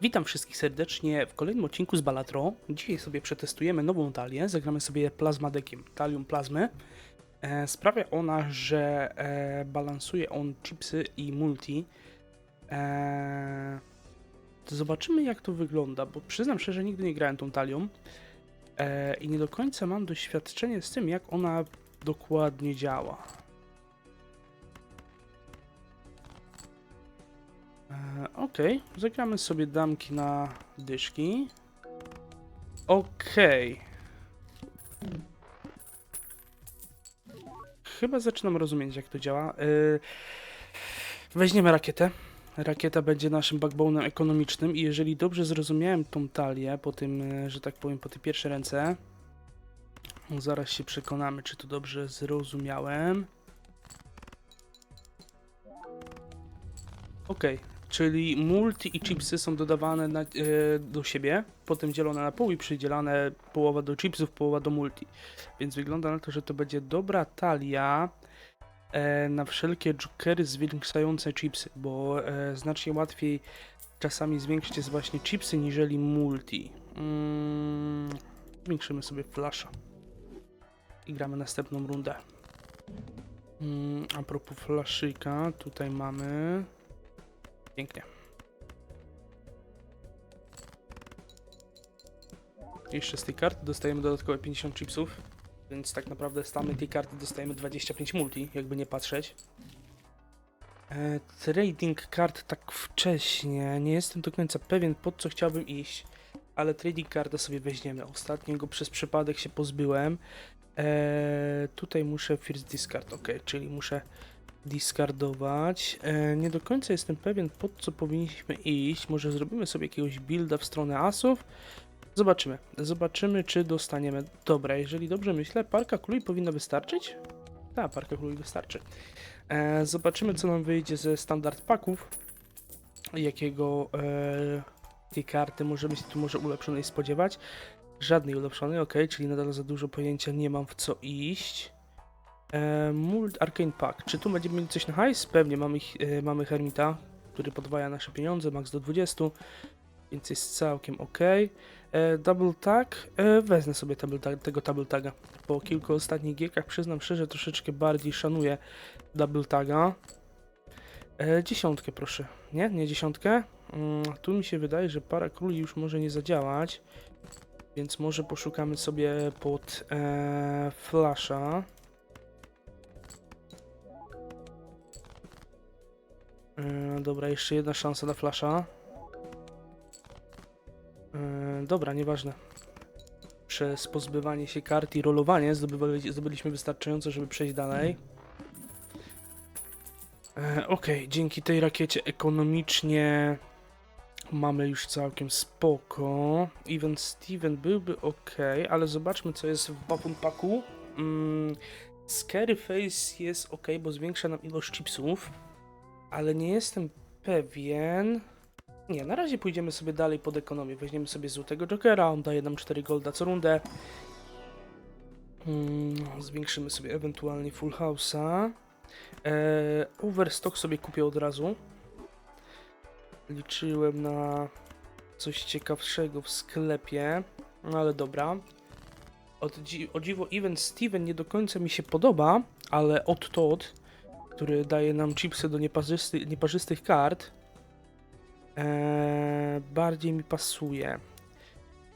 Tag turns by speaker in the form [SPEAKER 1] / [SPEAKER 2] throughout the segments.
[SPEAKER 1] Witam wszystkich serdecznie w kolejnym odcinku z Balatro. Dzisiaj sobie przetestujemy nową talię, zagramy sobie plazmadekiem, talią plazmy. E, sprawia ona, że e, balansuje on chipsy i multi. E, zobaczymy jak to wygląda, bo przyznam szczerze, nigdy nie grałem tą talią e, i nie do końca mam doświadczenie z tym, jak ona dokładnie działa. E, Okej, zagramy sobie damki na dyszki. Okej. Chyba zaczynam rozumieć, jak to działa. E, weźmiemy rakietę. Rakieta będzie naszym backbone'em ekonomicznym i jeżeli dobrze zrozumiałem tą talię po tym, e, że tak powiem, po tej pierwszej ręce, zaraz się przekonamy, czy to dobrze zrozumiałem. Okej, czyli multi i chipsy są dodawane na, e, do siebie, potem dzielone na pół i przydzielane połowa do chipsów, połowa do multi. Więc wygląda na to, że to będzie dobra talia e, na wszelkie jokery zwiększające chipsy, bo e, znacznie łatwiej czasami zwiększyć jest właśnie chipsy niżeli multi. Mm, zwiększymy sobie flasha i gramy następną rundę. Mm, a propos flaszyka, tutaj mamy Pięknie. Jeszcze z tej karty dostajemy dodatkowe 50 chipsów, więc tak naprawdę z samej tej karty dostajemy 25 multi, jakby nie patrzeć. E, trading card tak wcześnie, nie jestem do końca pewien pod co chciałbym iść, ale trading carda sobie weźmiemy. Ostatnio go przez przypadek się pozbyłem. E, tutaj muszę first discard, ok, czyli muszę discardować. E, nie do końca jestem pewien, pod co powinniśmy iść. Może zrobimy sobie jakiegoś builda w stronę asów. Zobaczymy. Zobaczymy, czy dostaniemy. Dobra, jeżeli dobrze myślę, parka króli powinna wystarczyć? Tak, parka króli wystarczy. E, zobaczymy, co nam wyjdzie ze standard paków. Jakiego e, tej karty możemy się tu może ulepszonej spodziewać. Żadnej ulepszonej, ok, czyli nadal za dużo pojęcia nie mam w co iść. E, Mult Arcane Pack. Czy tu będziemy mieli coś na hajs? Pewnie mamy, e, mamy Hermita, który podwaja nasze pieniądze, max do 20, więc jest całkiem ok. E, double tag. E, wezmę sobie tag, tego double taga. Po kilku ostatnich gierkach przyznam szczerze, troszeczkę bardziej szanuję double taga. E, dziesiątkę proszę. Nie? Nie dziesiątkę? Mm, tu mi się wydaje, że para króli już może nie zadziałać. Więc może poszukamy sobie pod e, flasha. Yy, dobra, jeszcze jedna szansa na flasha. Yy, dobra, nieważne. Przez pozbywanie się kart i rolowanie zdobyliśmy wystarczająco, żeby przejść dalej. Yy, Okej, dzięki tej rakiecie ekonomicznie mamy już całkiem spoko. Even Steven byłby ok, ale zobaczmy co jest w Bafun Packu. Mm, Scary Face jest ok, bo zwiększa nam ilość chipsów ale nie jestem pewien. Nie, na razie pójdziemy sobie dalej pod ekonomię. Weźmiemy sobie złotego Jokera, on daje nam 4 golda co rundę. Hmm, zwiększymy sobie ewentualnie full house'a. Eee, overstock sobie kupię od razu. Liczyłem na coś ciekawszego w sklepie, no ale dobra. Od o dziwo, Even Steven nie do końca mi się podoba, ale od Todd który daje nam chipsy do nieparzysty, nieparzystych kart, e, bardziej mi pasuje.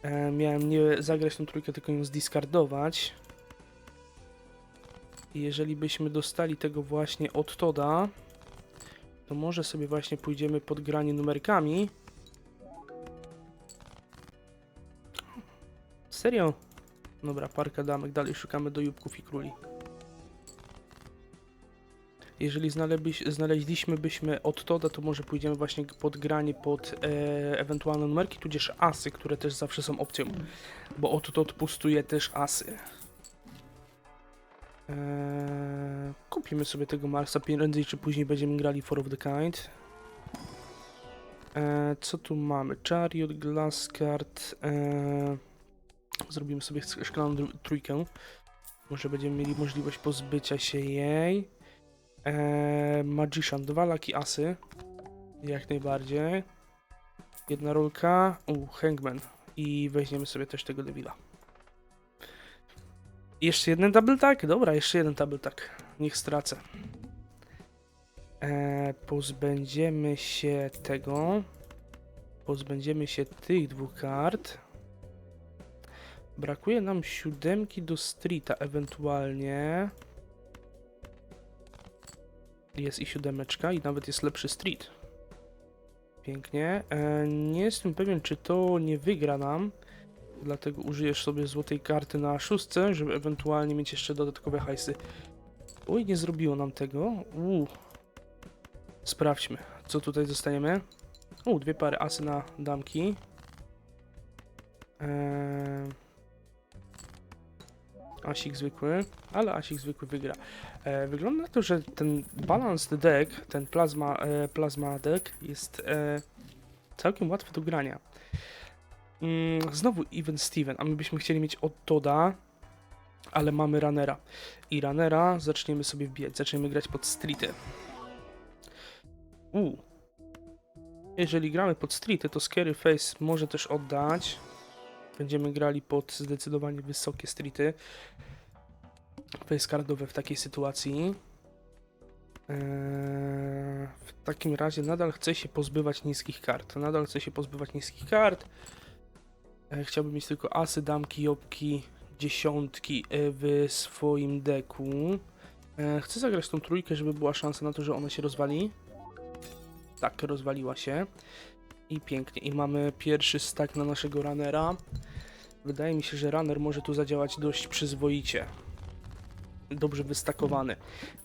[SPEAKER 1] E, miałem nie zagrać tą trójkę, tylko ją zdiskardować. I jeżeli byśmy dostali tego właśnie od Toda, to może sobie właśnie pójdziemy pod granie numerkami. Serio? Dobra, parka damek, dalej szukamy do jubków i króli. Jeżeli znaleźliś- znaleźliśmy byśmy od Toda, to może pójdziemy właśnie pod granie pod e, ewentualne numerki, tudzież asy, które też zawsze są opcją, bo od Tod pustuje też asy. E, kupimy sobie tego Marsa, prędzej czy później będziemy grali For of the Kind. E, co tu mamy? Chariot, Glass Card. E, zrobimy sobie szklaną trójkę. Może będziemy mieli możliwość pozbycia się jej. Eee, Magician, dwa laki asy. Jak najbardziej. Jedna rolka. U, Hangman. I weźmiemy sobie też tego Devila. Jeszcze jeden double tag? Dobra, jeszcze jeden double tag. Niech stracę. E, pozbędziemy się tego. Pozbędziemy się tych dwóch kart. Brakuje nam siódemki do streeta ewentualnie. Jest i siódemeczka i nawet jest lepszy street. Pięknie. E, nie jestem pewien, czy to nie wygra nam. Dlatego użyjesz sobie złotej karty na szóstce, żeby ewentualnie mieć jeszcze dodatkowe hajsy. Oj, nie zrobiło nam tego. Uuu. Sprawdźmy, co tutaj dostajemy. U, dwie pary asy na damki. Eee... Asik zwykły, ale Asik zwykły wygra. E, wygląda na to, że ten balanced deck, ten plasma, e, plasma deck jest e, całkiem łatwy do grania. Mm, znowu Even Steven, a my byśmy chcieli mieć od Toda, ale mamy runnera. I runnera zaczniemy sobie wbijać, zaczniemy grać pod streety. U. Jeżeli gramy pod streety, to Scary Face może też oddać. Będziemy grali pod zdecydowanie wysokie streety. Face cardowe w takiej sytuacji. Eee, w takim razie nadal chcę się pozbywać niskich kart. Nadal chcę się pozbywać niskich kart. E, chciałbym mieć tylko asy, damki, jobki, dziesiątki e, w swoim deku. E, chcę zagrać tą trójkę, żeby była szansa na to, że ona się rozwali. Tak, rozwaliła się. I pięknie. I mamy pierwszy stack na naszego runnera. Wydaje mi się, że runner może tu zadziałać dość przyzwoicie. Dobrze wystakowany.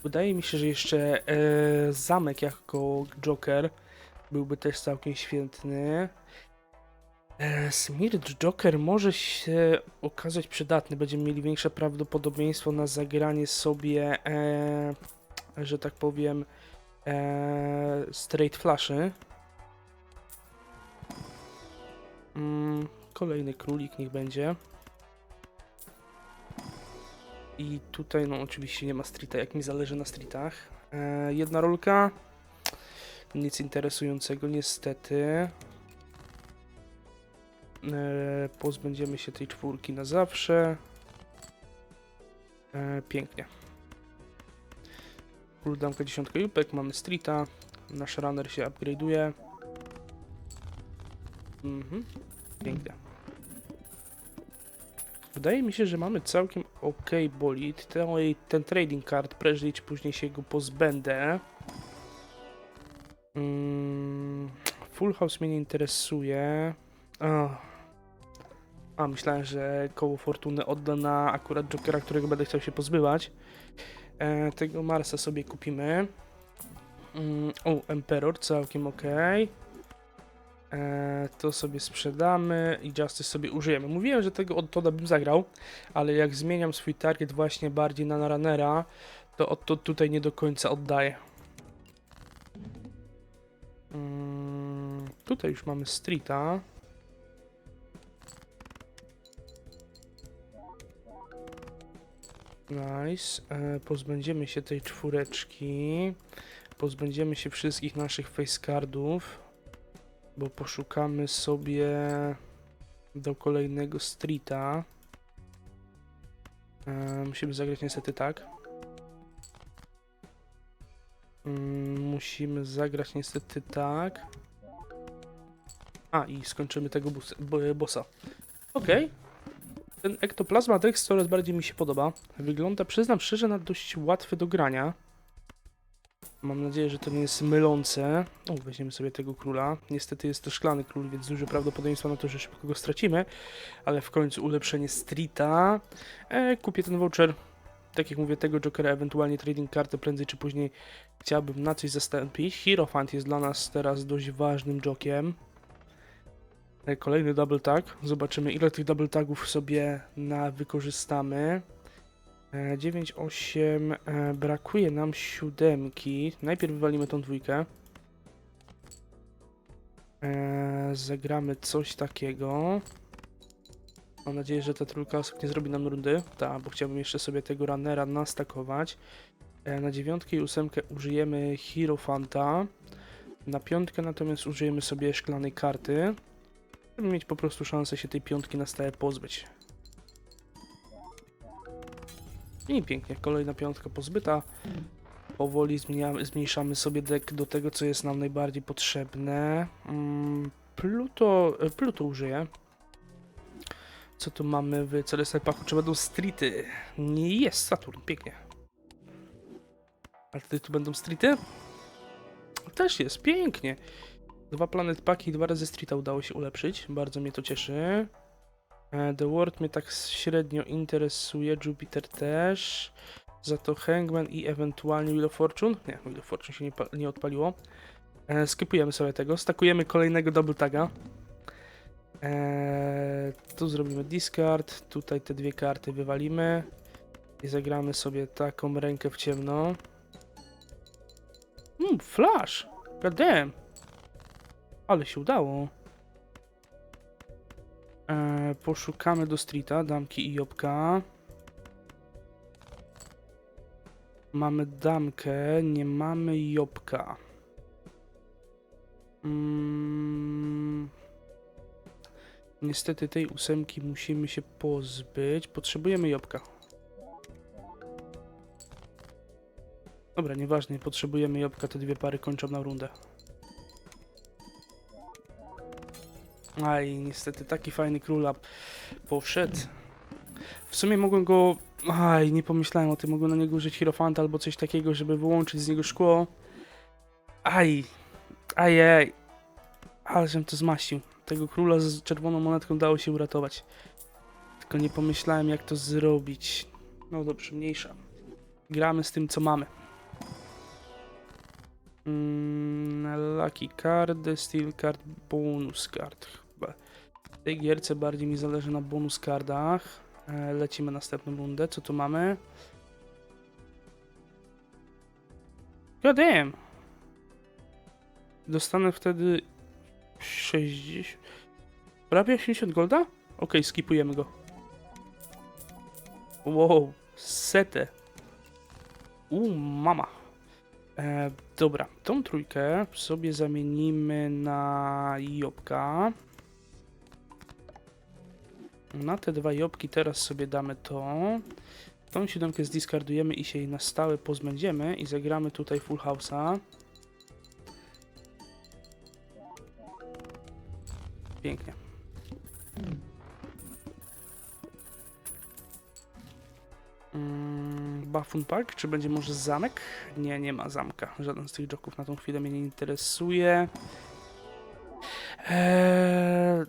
[SPEAKER 1] Wydaje mi się, że jeszcze e, zamek jako Joker byłby też całkiem świetny. E, Joker może się okazać przydatny. Będziemy mieli większe prawdopodobieństwo na zagranie sobie, e, że tak powiem, e, straight flashy. Mm, kolejny królik niech będzie. I tutaj, no oczywiście nie ma streeta, jak mi zależy na streetach. E, jedna rolka. Nic interesującego, niestety. E, pozbędziemy się tej czwórki na zawsze. E, pięknie. Kuldanka dziesiątka jupek, mamy streeta. Nasz runner się upgrade'uje. Mhm. Pięknie. Wydaje mi się, że mamy całkiem ok bolid. Ten, ten trading card, prędzej czy później się go pozbędę. Mm, full house mnie nie interesuje. A, A, myślałem, że koło fortuny odda na akurat Jokera, którego będę chciał się pozbywać. E, tego Marsa sobie kupimy. Mm, o, Emperor, całkiem ok. E, to sobie sprzedamy i Justice sobie użyjemy. Mówiłem, że tego od Toda bym zagrał, ale jak zmieniam swój target właśnie bardziej na runnera, to od to tutaj nie do końca oddaję. Mm, tutaj już mamy streeta. Nice. E, pozbędziemy się tej czwóreczki. Pozbędziemy się wszystkich naszych face cardów. Bo poszukamy sobie do kolejnego streeta. E, musimy zagrać niestety tak. Mm, musimy zagrać niestety tak. A, i skończymy tego bossa. Okej. Ten Ectoplasma Dex coraz bardziej mi się podoba. Wygląda, przyznam szczerze, na dość łatwy do grania. Mam nadzieję, że to nie jest mylące. O, weźmiemy sobie tego króla. Niestety jest to szklany król, więc duże prawdopodobieństwo na to, że szybko go stracimy. Ale w końcu ulepszenie streeta. E, kupię ten voucher. Tak jak mówię, tego Jokera, ewentualnie trading kartę prędzej czy później chciałbym na coś zastąpić. Hierophant jest dla nas teraz dość ważnym jokiem. E, Kolejny double tag. Zobaczymy ile tych double tagów sobie na wykorzystamy. E, 9, 8, e, brakuje nam siódemki. Najpierw wywalimy tą dwójkę. E, zagramy coś takiego. Mam nadzieję, że ta trójka osób nie zrobi nam rundy. Tak, bo chciałbym jeszcze sobie tego runnera nastakować. E, na dziewiątkę i ósemkę użyjemy Hierophanta. Na piątkę natomiast użyjemy sobie szklanej karty, żeby mieć po prostu szansę się tej piątki na stałe pozbyć. I pięknie, kolejna piątka pozbyta. Powoli zmniejszamy sobie deck do tego, co jest nam najbardziej potrzebne. Mm, Pluto, e, Pluto użyję. Co tu mamy w Celestial Pachu? Czy będą streety? Nie jest Saturn, pięknie. A tutaj tu będą streety? Też jest, pięknie. Dwa Planet Paki i dwa razy streeta udało się ulepszyć. Bardzo mnie to cieszy. E, The World mnie tak średnio interesuje, Jupiter też. Za to Hangman i ewentualnie Wheel of Fortune. Nie, Wheel of Fortune się nie, nie odpaliło. E, skipujemy sobie tego. Stakujemy kolejnego double taga. E, tu zrobimy discard. Tutaj te dwie karty wywalimy. I zagramy sobie taką rękę w ciemno. Mm, flash! God damn. Ale się udało. E, poszukamy do streeta, damki i jobka. Mamy damkę, nie mamy jobka. Mm. Niestety tej ósemki musimy się pozbyć. Potrzebujemy jobka. Dobra, nieważne, potrzebujemy jobka, te dwie pary kończą na rundę. Aj, niestety taki fajny król up poszedł. W sumie mogłem go... Aj, nie pomyślałem o tym, mogłem na niego użyć Hierofanta albo coś takiego, żeby wyłączyć z niego szkło. Aj, aj, aj. Ale żem to zmaścił. Tego króla z czerwoną monetką dało się uratować. Tylko nie pomyślałem jak to zrobić. No dobrze, mniejsza. Gramy z tym co mamy. Mm, lucky card, steel card, bonus card. W tej gierce bardziej mi zależy na bonus cardach. E, lecimy następną rundę. Co tu mamy? God damn! Dostanę wtedy 60... Prawie 80 golda? Okej, skipujemy go. Wow, setę. U, mama. E, dobra, tą trójkę sobie zamienimy na jobka. Na te dwa jobki teraz sobie damy to. Tą siódemkę zdiskardujemy i się jej na stałe pozbędziemy i zagramy tutaj full house'a. Pięknie. Mm, Buffon Park, czy będzie może zamek? Nie, nie ma zamka. Żaden z tych joków na tą chwilę mnie nie interesuje. Eee,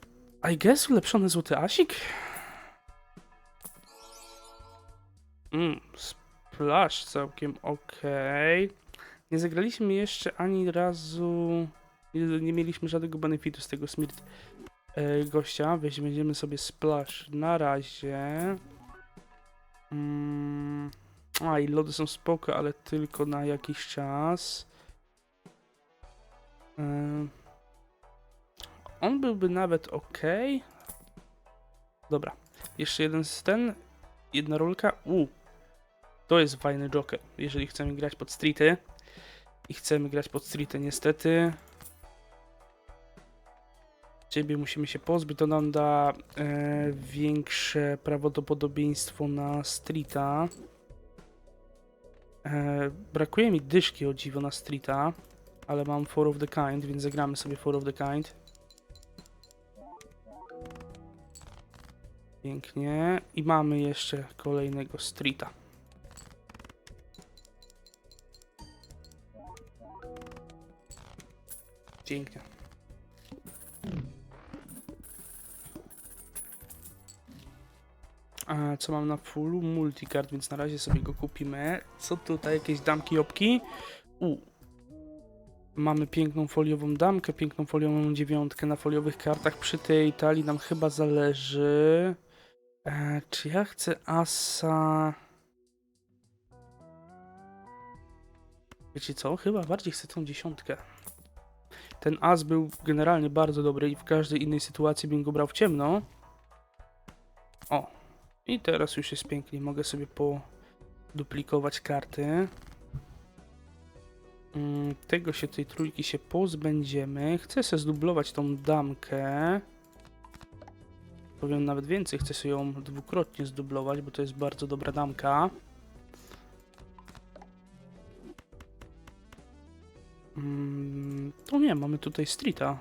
[SPEAKER 1] I guess ulepszony złoty asik? Mm, splash całkiem okej. Nie zagraliśmy jeszcze ani razu... Nie, nie mieliśmy żadnego benefitu z tego Smirt e, gościa. Weźmiemy sobie splash na razie. Mm, a i lody są spoko, ale tylko na jakiś czas. Ym, on byłby nawet ok. Dobra. Jeszcze jeden z ten. Jedna rolka. U. To jest fajny joker, jeżeli chcemy grać pod streety. I chcemy grać pod streety niestety. Ciebie musimy się pozbyć, to nam da e, większe prawdopodobieństwo na streeta. E, brakuje mi dyszki o dziwo na streeta, ale mam Four of the Kind, więc zagramy sobie Four of the Kind. Pięknie. I mamy jeszcze kolejnego streeta. Pięknie. A co mam na fullu? Multicard, więc na razie sobie go kupimy. Co tutaj? Jakieś damki, opki? U. Mamy piękną foliową damkę, piękną foliową dziewiątkę na foliowych kartach. Przy tej talii nam chyba zależy. E, czy ja chcę asa... Wiecie co? Chyba bardziej chcę tą dziesiątkę. Ten as był generalnie bardzo dobry i w każdej innej sytuacji bym go brał w ciemno. O, i teraz już jest pięknie. Mogę sobie poduplikować karty. Mm, Tego się, tej trójki się pozbędziemy. Chcę sobie zdublować tą damkę. Powiem nawet więcej, chcę sobie ją dwukrotnie zdublować, bo to jest bardzo dobra damka. Mm, To nie, mamy tutaj streeta.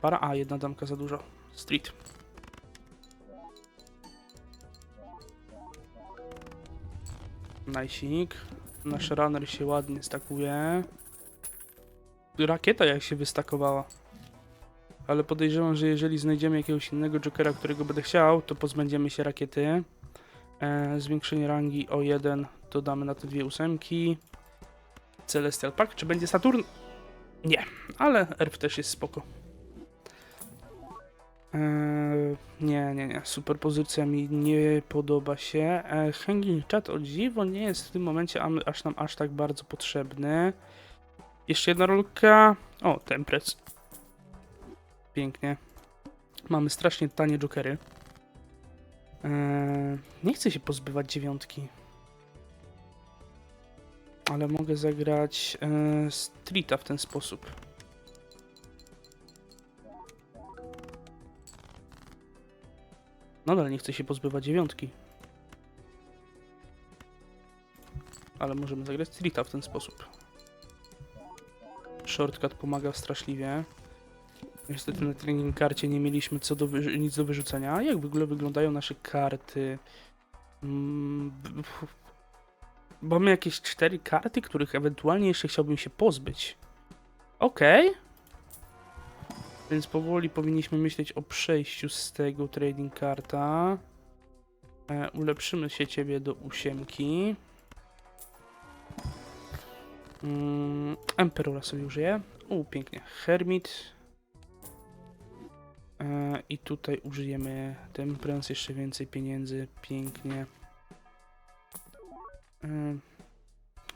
[SPEAKER 1] Para A, jedna damka za dużo. Street. Najsik. Nasz runner się ładnie stakuje. Rakieta jak się wystakowała. Ale podejrzewam, że jeżeli znajdziemy jakiegoś innego jokera, którego będę chciał, to pozbędziemy się rakiety. E, zwiększenie rangi o 1 dodamy na te dwie ósemki. Celestial Park. Czy będzie Saturn? Nie, ale Erf też jest spoko. Eee, nie, nie, nie. Superpozycja mi nie podoba się. Eee, hanging chat o dziwo nie jest w tym momencie aż nam aż tak bardzo potrzebny. Jeszcze jedna rolka. O, Tempress. Pięknie. Mamy strasznie tanie jokery. Eee, nie chcę się pozbywać dziewiątki. Ale mogę zagrać e, Streeta w ten sposób. Nadal nie chcę się pozbywać dziewiątki. Ale możemy zagrać Streeta w ten sposób. Shortcut pomaga straszliwie. Niestety na trening karcie nie mieliśmy co do nic do wyrzucenia. Jak w ogóle wyglądają nasze karty? Mm, Mamy jakieś cztery karty, których ewentualnie jeszcze chciałbym się pozbyć. Okej. Więc powoli powinniśmy myśleć o przejściu z tego trading karta. E, ulepszymy się ciebie do ósiemki. Mm, Emperora sobie użyję. U, pięknie. Hermit. E, I tutaj użyjemy Temperance, jeszcze więcej pieniędzy. Pięknie. E,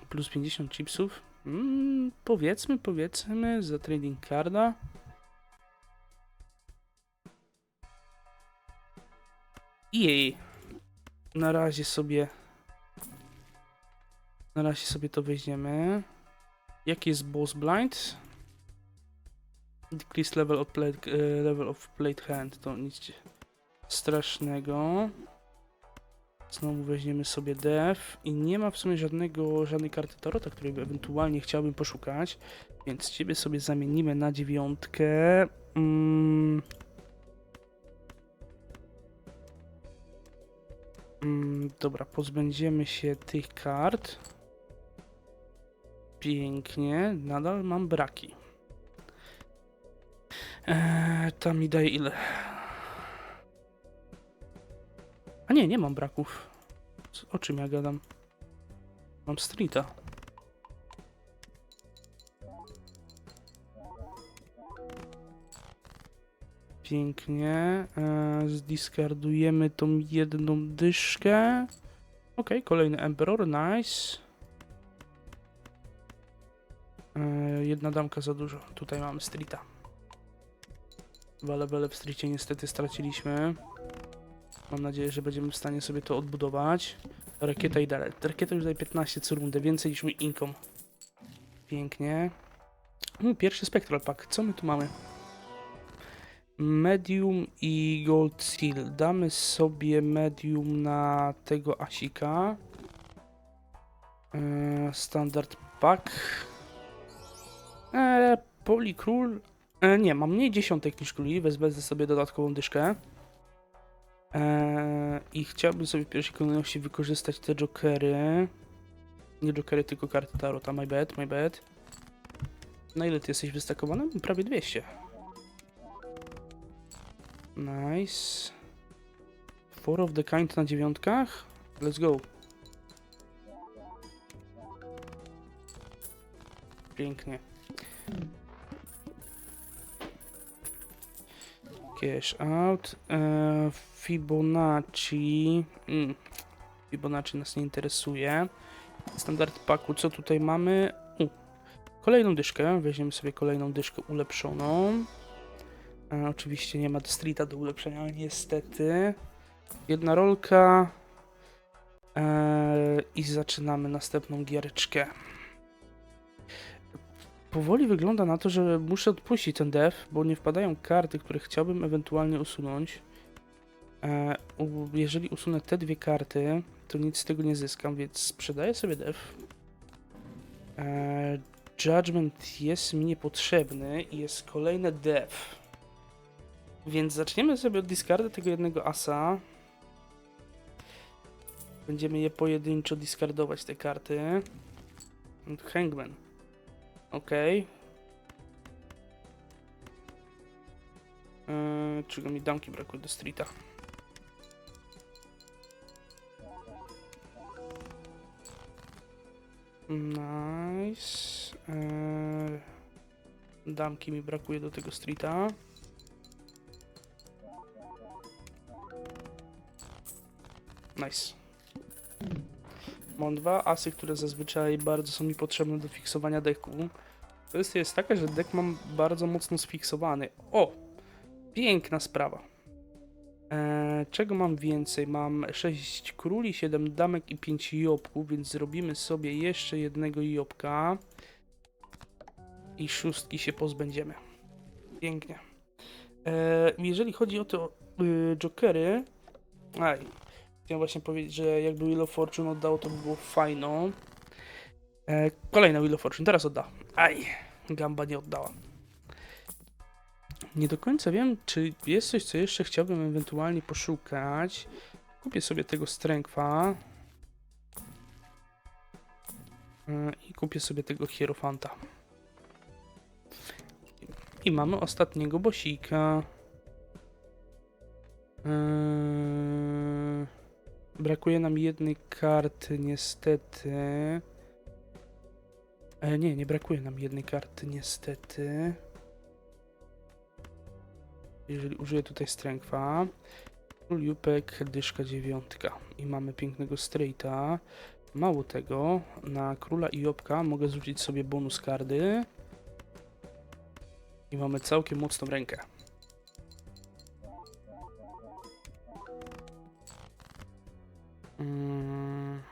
[SPEAKER 1] plus 50 chipsów. Mm, powiedzmy, powiedzmy, za trading carda. Jej. Na razie sobie. Na razie sobie to weźmiemy. Jaki jest boss blind? Decrease level of plate, e, level of plate hand. To nic strasznego. Znowu weźmiemy sobie dev i nie ma w sumie żadnego, żadnej karty tarota, której ewentualnie chciałbym poszukać, więc ciebie sobie zamienimy na dziewiątkę. Mm. Mm, dobra, pozbędziemy się tych kart. Pięknie, nadal mam braki. Eee, tam mi daje ile? A nie, nie mam braków. O czym ja gadam? Mam streeta. Pięknie. E, zdiskardujemy tą jedną dyszkę. Ok, kolejny Emperor, nice. E, jedna damka za dużo. Tutaj mamy streeta. W streetie niestety straciliśmy. Mam nadzieję, że będziemy w stanie sobie to odbudować. Rakieta i dalej. Rakieta już daje 15 co rundę, więcej niż mój income. Pięknie. Mm, pierwszy Spectral Pack. Co my tu mamy? Medium i Gold Seal. Damy sobie medium na tego Asika. Eee, standard Pack. Eee, Polikról. Eee, nie, mam mniej dziesiątek niż króli. Wezmę sobie dodatkową dyszkę. Eee, I chciałbym sobie w pierwszej kolejności wykorzystać te jokery. Nie jokery, tylko karty Tarota. My bad, my bad. Na ile ty jesteś wystakowany? Prawie 200. Nice. Four of the kind na dziewiątkach? Let's go. Pięknie. Cash out. E, Fibonacci. Mm. Fibonacci nas nie interesuje. Standard paku, co tutaj mamy? U. Kolejną dyszkę. Weźmiemy sobie kolejną dyszkę ulepszoną. E, oczywiście nie ma streeta do ulepszenia, niestety. Jedna rolka. Eee, I zaczynamy następną giereczkę. Powoli wygląda na to, że muszę odpuścić ten dev, bo nie wpadają karty, które chciałbym ewentualnie usunąć. U- jeżeli usunę te dwie karty, to nic z tego nie zyskam, więc sprzedaję sobie dev. Eee, Judgment jest mi niepotrzebny i jest kolejny dev. Więc zaczniemy sobie od discardu tego jednego asa. Będziemy je pojedynczo discardować te karty. Hangman. Okej. Eee, czego mi damki brakuje do streeta? Nice. Eee, damki mi brakuje do tego streeta. Nice. Mam dwa asy, które zazwyczaj bardzo są mi potrzebne do fiksowania deku. Kwestia jest taka, że dek mam bardzo mocno sfiksowany. O! Piękna sprawa. Eee, czego mam więcej? Mam 6 króli, 7 damek i 5 jobków, więc zrobimy sobie jeszcze jednego jobka. I szóstki się pozbędziemy. Pięknie. Eee, jeżeli chodzi o te y, jokery... Aj, Chciałem właśnie powiedzieć, że jakby Wheel of Fortune oddało, to by było fajno. E, kolejne of Fortune, teraz odda. Aj, Gamba nie oddała. Nie do końca wiem, czy jest coś, co jeszcze chciałbym ewentualnie poszukać. Kupię sobie tego Strengtha. E, I kupię sobie tego Hierofanta. I mamy ostatniego bosika. Eee... Brakuje nam jednej karty, niestety. E, nie, nie brakuje nam jednej karty, niestety. Jeżeli użyję tutaj strengtha. Król Jupek, dyszka dziewiątka. I mamy pięknego straighta. Mało tego, na króla i Jopka mogę zrzucić sobie bonus kardy. I mamy całkiem mocną rękę. Mm.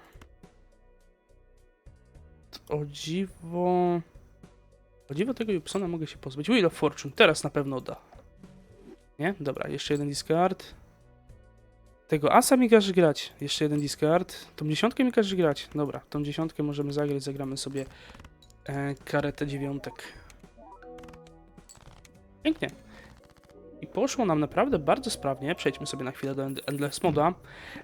[SPEAKER 1] O dziwo... O dziwo tego Jupsona mogę się pozbyć. Wheel of Fortune, teraz na pewno da. Nie? Dobra, jeszcze jeden discard. Tego asa mi każe grać. Jeszcze jeden discard. Tą dziesiątkę mi każe grać. Dobra, tą dziesiątkę możemy zagrać. Zagramy sobie e, karetę dziewiątek. Pięknie. I poszło nam naprawdę bardzo sprawnie. Przejdźmy sobie na chwilę do End- Endless Moda.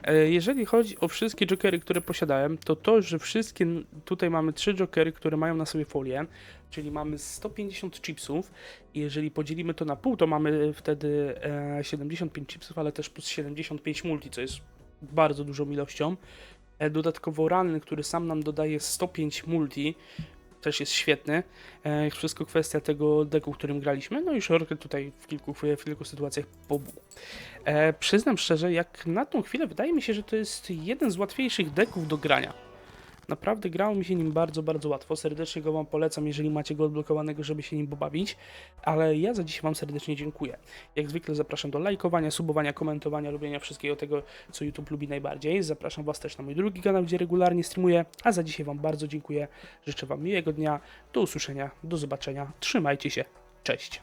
[SPEAKER 1] E, Jeżeli chodzi o wszystkie jokery, które posiadałem, to to, że wszystkie, tutaj mamy trzy jokery, które mają na sobie folię, czyli mamy 150 chipsów i jeżeli podzielimy to na pół, to mamy wtedy e, 75 chipsów, ale też plus 75 multi, co jest bardzo dużą ilością. E, Dodatkowo ranny, który sam nam dodaje 105 multi, też jest świetny. E, wszystko kwestia tego deku, którym graliśmy. No i Shorker tutaj w kilku, w kilku sytuacjach pobuł. E, przyznam szczerze, jak na tą chwilę wydaje mi się, że to jest jeden z łatwiejszych deków do grania. Naprawdę grało mi się nim bardzo, bardzo łatwo. Serdecznie go Wam polecam, jeżeli macie go odblokowanego, żeby się nim pobawić. Ale ja za dziś Wam serdecznie dziękuję. Jak zwykle zapraszam do lajkowania, subowania, komentowania, robienia wszystkiego tego, co YouTube lubi najbardziej. Zapraszam Was też na mój drugi kanał, gdzie regularnie streamuję. A za dzisiaj Wam bardzo dziękuję. Życzę Wam miłego dnia. Do usłyszenia, do zobaczenia. Trzymajcie się. Cześć.